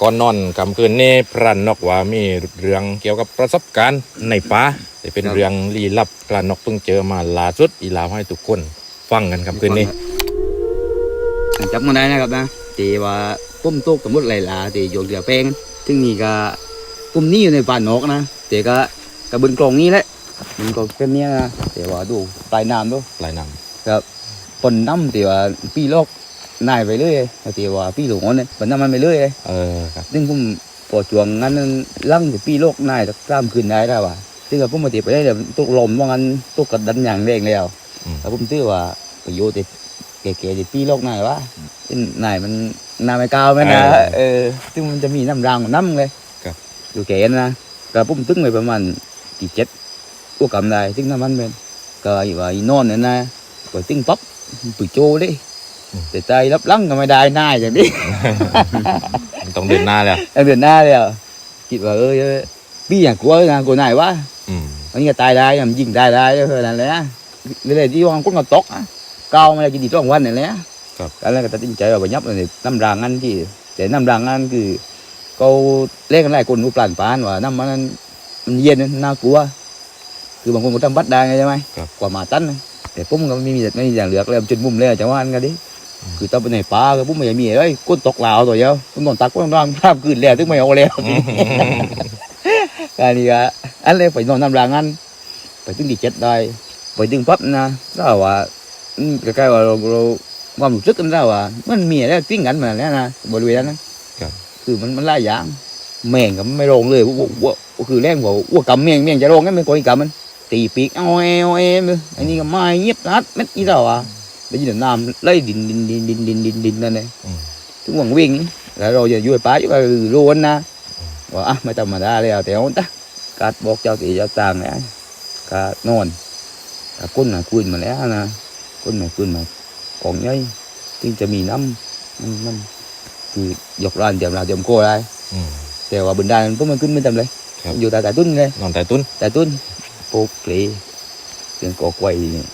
ก่อนนอนกำคืนนี้พรันนกว่ามีเรื่องเกี่ยวกับประสบการณ์ในป่าแต่เป็นครับเรื่องลี้ลับพรันนกเพิ่งเจอมาล่าสุดอีลาวให้ทุกคนฟังกันครับคืนนี้จับมาได้นะครับนะที่ว่าปุ้มตกสมมติไหลหลาที่โยนเรือแป้งซึ่งนี่ก็ปุ้มนี้อยู่ในป่านนกนะแต่ก็กระบุนกลองนี้แหละบุนกลองเป็นเนี้ยนะแต่ว่าดูปลายน้ำดูลายนปนน้ำแต่ว่าปีโลก นายไปเรื่อยแต่ว่าปีหลงเนี่ยปนน้ำมันไปเรื่อยำเออครับซึ่งผมพอจวงงั้นนั้นลั่งถึงปีโลกนายสักสามคืนได้แล้วว่ะซึ่งก็ผมมาตีไปได้เดี๋ยวตกลมว่างั้นตกกระดันอย่างแรงแล้วอืมแล้วผมตื้อว่าไปโยติเก๋ๆติปีโลกนายวะซึ่งนายมันนาไม่กาวไหมนะเออซึ่งมันจะมีน้ำรางของน้ำเลยอยู่แก่นะก็ผมตึ้งไปประมาณกี่เจ็ดอ้วกกำได้ซึ่งน้ำมันเป็นก็อยู่ว่าอีนอนเนี่ยนะก็ตึ้งปั๊บปุยโจเลย แต่ใจรับลังก็ไม่ได้นายอย่างนี้มันต้องเดินหน้าแล้ว em Việt Nam rồi chị bảo ơi bi nhà của nhà của này quá อืม anh nhà tài đây làm dình tài đây thôi là lẽ đây là đi hoang quốc ngọt tốt á cao mà là chỉ đi trong quanh này lẽ ครับ. cái là người ta tin chạy vào nhấp này năm ràng ăn thì để năm ràng ăn คือ câu lên cái này con nó plan phán và năm ăn มันเย็นน่ากลัว คือบางคนก็ทำบัตรได้ไงใช่ไหมครับกว่าหมาตั้นนะแต่ผมก็ไม่มีไม่มีอย่างเหลือกเลยจนมุมเลยจังหวะนั้นก็ดิ คือตอนไปในป่าก็ผมไม่มีเอ้ยก้นตกเหลาตัวเดียวผมนอนตักก้นนอนภาพคืนแล้วถึงไม่เอาแล้วการนี้ก็อันเลยไปนอนน้ำรางอันไปถึงที่เจ็ดได้ไปถึงปั๊บนะเราว่าอืมใกล้ๆว่าเราเราความรู้สึกกันเราว่ามันมีอะไรกิ้งกันมาแล้วนะบริเวณนั้นนะครับคือมันมันหลายอย่างแม่งก็ไม่ลงเลยว่าว่าว่าคือแรงว่าว่ากำแม่งแม่งจะลงงั้นไม่ก่อยกำมันตีปีกเอาเอเอาเอเลยอันนี้ก็ไม่เงียบนัดเม็ดอีเราอะ ได้ยินแต่น้ำไล่ดินดินดินดินดินดินดินนั่นเลยอืมถึงหวังวิ่งแล้วเราจะอยู่ในป่าอยู่ก็รู้วันนะว่าอะไม่ธรรมดาแล้วแต่เอาตะกัดบอกเจ้าตีเจ้าต่างเนี่ยก็นอนก็ก้นมาคุยมาแล้วนะก้นมาคุยมาของย่อยซึ่งจะมีน้ำมันมันคือยกร้านเตรียมลาเตรียมโก้ได้อืมแต่ว่าบนดานพวกมันขึ้นไม่ทำเลยครับอยู่แต่แต่ตุ้นเลยนอนแต่ตุ้นแต่ตุ้นโปกเกลเรื่องกอกไว้นี่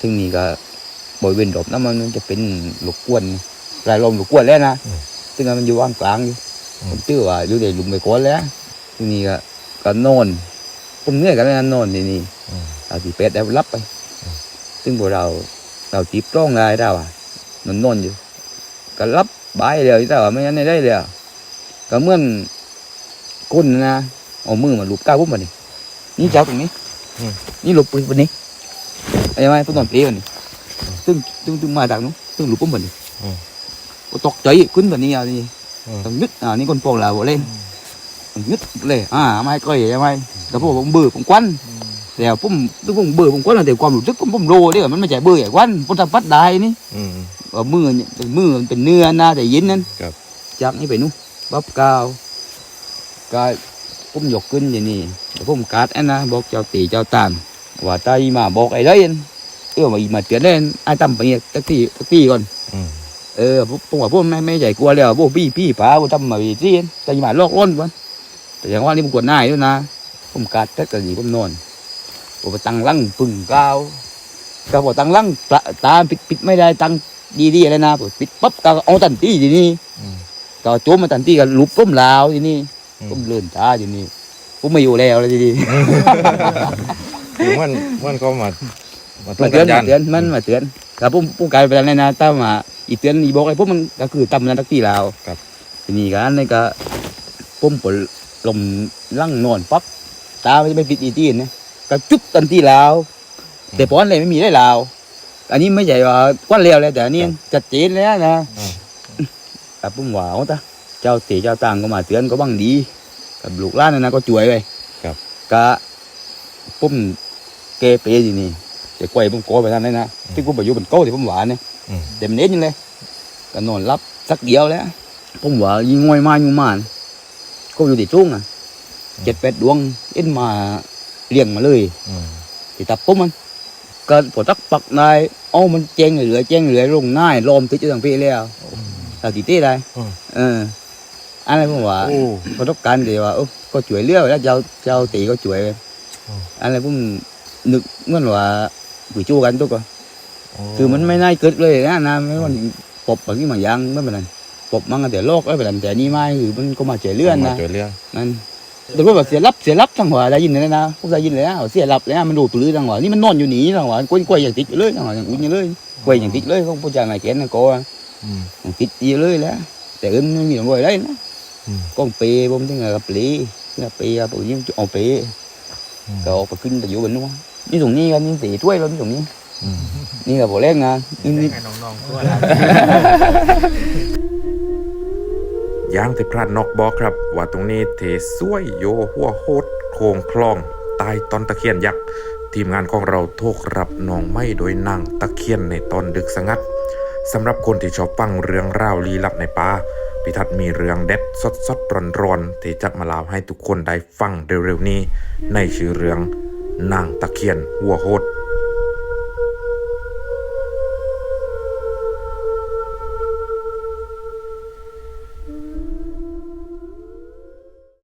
ซึ่งนี่ก็ บริเวณรอบน้ำมันจะเป็นลูกกวนรายลมลูกกวนแล้วนะซึ่งมันอยู่ว่างกลางอยู่ผมตื้อว่าอยู่ในหลุมไปก้อนแล้วทีนี้ก็ก็นอนผมเหนื่อยกันแล้วนะนอนทีนี้อืมเอาที่เป็ดได้รับไปอืมซึ่งพวกเราเราจีบร้องได้ได้ว่ะนอนนอนอยู่ ก็รับบายเลยแต่ว่าไม่งั้นไม่ได้เลยก็เหมื่อนก้นนะเอามือมาลูบก้าวปุ๊บมานี่นี่เจ้าตรงนี้นี่หลบไปบนนี้ไอ้ไหมต้นนอนเปรี้ยวนี่ ซึ่งซึ่งซึ่งมาจากนู้นซึ่งหลุบปุ๊บมานี่ก็ตกใจขึ้นแบบนี้อะนี่อืมต้องนึกอ่านี่คนโปง là bộ lên ต้องนึกเลยอ่าไม่ก็อย่างไม่แต่พวกผมเบื่อผมควันแต่ผมทุกผมเบื่อผมควันแต่ความรู้สึกผมผมโรเนี่ยมันไม่ใช่เบื่ออย่างควันผมทำพัดได้นี่อืมว่ามือเนี่ยมือมันเป็นเนื้อนะแต่ยินนั่นครับจากนี้ไปนู้นบับกาวก็ผมยกขึ้นอย่างนี้แต่ผมกัดอันนะบอกเจ้าตีเจ้าตามว่าตายมาบอกไอ้เลย เออมาอีมาเตือนเล่นไอ้ตั้มไปเนี่ยตักตีตักตีก่อนอืมเออผมผมว่าผมไม่ไม่ใหญ่กลัวเลยพวกพี่พี่ป๋าผมทำมาวีที่แต่ยังมาลอกล้นวันแต่อย่างว่านี่ผมกดหน้าอยู่นะผมกัดแต่ก็ดีผมนอนผมไปตั้งลังปึ่งก้าวก็บอกตั้งลังตาตาปิดปิดไม่ได้ตั้งดีดีอะไรนะผมปิดปั๊บก็เอาตันตีทีนี้อืมก็โจมมาตันตีก็ลุบผมลาวทีนี้อืมผมเลื่อนตาทีนี้ผมไม่อยู่แล้วเลยทีนี้คือมันมันก็มา มามาเตืเตืออนนกันมาเตือนมันมาเตือนแต่ผมผมกลายเป็นอะไรนะถ้ามาอีเตือนอีบอกอะไรพวกมันก็คือตำนันตักตีลาวครับทีนี้กันนี่ก็ผมปลมลั่งนอนปั๊บตาไม่ไปปิดอีตีนนะก็จุ๊บตันตีลาวแต่ป้อนเลยไม่มีได้ลาวอันนี้ไม่ใช่ว่าก้อนเลวเลยแต่อันนี้จัดเจนแล้วนะอืมแต่ผมว่าเอาตาเจ้าตีเจ้าต่างก็มาเตือนก็บังดีกับลูกหล้านนั่นนะก็ช่วยไปครับก็ผมเกเปรอยู่นี่ แต่กล้วยผมโกไปทางนั้นนะที่ผมไปอยู่บนโก้ที่ผมหวานเนี่ยอืมเต็มเน็ตนี่เลยก็นอนรับสักเดียวแล้วผมว่ายิงงวยมาอยู่มานก็อยู่ที่ทุ่งอะเจ็ดแปดดวงเอ็นมาเลี้ยงมาเลยอืมที่ตับปุ๊บมันก็พอตักปักนายเอ้ามันเจงเหลือเจงเหลือลงน่ายลมติดอยู่ทางพี่แล้วตาตีเต้ได้อืมเอออันนี้ผมว่าโอ้ประสบการณ์ที่ว่าเอ้าก็ช่วยเหลือแล้วเจ้าเจ้าตีก็ช่วยอืมอันนี้ผมนึกเหมื่อนว่า ปุ๋ยจู้กันทุกคนโอ้คือมันไม่น่าเกิดเลยนะนะไม่ว่าปบแบบนี้มายังไม่เป็นไรปบมันก็แต่โลกไอ้แบบแต่นี่ไม่คือมันก็มาเจอเลื่อนมานะเจอเรื่องนั่นแต่ว่าแบบเสียรับเสียรับทั้งหัวได้ยินเลยนะพวกได้ยินเลยนะเสียรับเลยนะมันดูปลื้อทั้งหัวนี่มันนอนอยู่หนีทั้งหัวกล้วยกล้วยอย่างติดอยู่เลยทั้งหัวอย่างอุ่นอยู่เลยกล้วยอย่างติดเลยของผู้ชายนายแกนนะโกอะอืมอย่างติดอยู่เลยแหล้วแต่อื่นไม่มีหลงรวยได้นะอืม con pê bông thế là gặp lý là pê à bự nhiên chỗ pê อืม cậu phải kinh là vô bệnh đúng không như dùng như anh tỷ chuối luôn dùng như อืม như là bộ len à như ให้ như น้องๆทั่วอย่างที่พระนกบอกครับ ว่าตรงนี้เทสวยโยหัวโฮดโคงคลองใตายต้นตะเคียนยักษ์ทีมงานของเราโทกรับน้องไม่โดยนางตะเคียนในตอนดึกสงัดสำหรับคนที่ชอบฟังเรื่องราวลี้ลับในป่าพิทัศน์มีเรื่องเด็ดสดสดร้อนร้อนๆที่จะมาเล่าให้ทุกคนได้ฟังเร็วๆนี้ ในชื่อเรื่อง นางตะเคียนหัวโหด